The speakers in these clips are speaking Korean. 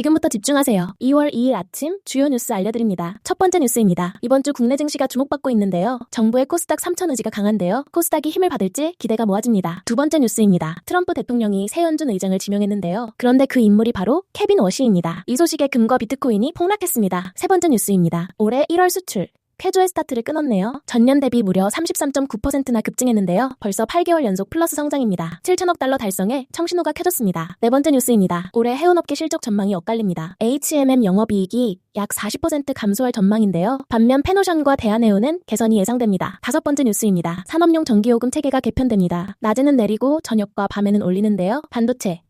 지금부터 집중하세요. 2월 2일 아침 주요 뉴스 알려드립니다. 첫 번째 뉴스입니다. 이번 주 국내 증시가 주목받고 있는데요. 정부의 코스닥 3천 의지가 강한데요. 코스닥이 힘을 받을지 기대가 모아집니다. 두 번째 뉴스입니다. 트럼프 대통령이 새현준 의장을 지명했는데요. 그런데 그 인물이 바로 케빈 워시입니다. 이 소식에 금과 비트코인이 폭락했습니다. 세 번째 뉴스입니다. 올해 1월 수출 쾌조의 스타트를 끊었네요. 전년 대비 무려 33.9%나 급증했는데요. 벌써 8개월 연속 플러스 성장입니다. 7천억 달러 달성에 청신호가 켜졌습니다. 네 번째 뉴스입니다. 올해 해운업계 실적 전망이 엇갈립니다. H&M 영업이익이 약 40% 감소할 전망인데요. 반면 페노션과 대한해운은 개선이 예상됩니다. 다섯 번째 뉴스입니다. 산업용 전기요금 체계가 개편됩니다. 낮에는 내리고 저녁과 밤에는 올리는데요. 반도체,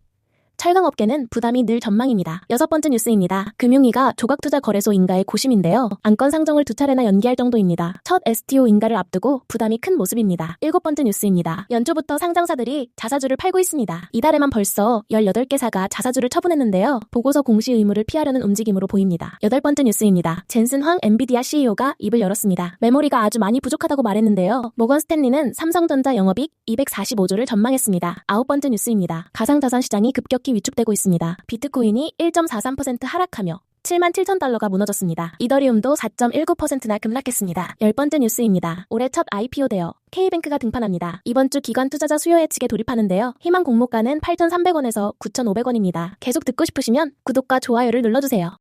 철강업계는 부담이 늘 전망입니다. 여섯 번째 뉴스입니다. 금융위가 조각투자 거래소 인가의 고심인데요. 안건 상정을 두 차례나 연기할 정도입니다. 첫 STO 인가를 앞두고 부담이 큰 모습입니다. 일곱 번째 뉴스입니다. 연초부터 상장사들이 자사주를 팔고 있습니다. 이달에만 벌써 18개사가 자사주를 처분했는데요. 보고서 공시 의무를 피하려는 움직임으로 보입니다. 여덟 번째 뉴스입니다. 젠슨 황 엔비디아 CEO가 입을 열었습니다. 메모리가 아주 많이 부족하다고 말했는데요. 모건 스탠리는 삼성전자 영업이익 245조를 전망했습니다. 아홉 번째 뉴스입니다. 가상자산 시장이 급격히 위축되고 있습니다. 비트코인이 1.43% 하락하며 7만 7천 달러가 무너졌습니다. 이더리움도 4.19%나 급락했습니다. 열 번째 뉴스입니다. 올해 첫 IPO 되어 K뱅크가 등판합니다. 이번 주 기관 투자자 수요 예측에 돌입하는데요. 희망 공모가는 8,300원에서 9,500원입니다. 계속 듣고 싶으시면 구독과 좋아요를 눌러주세요.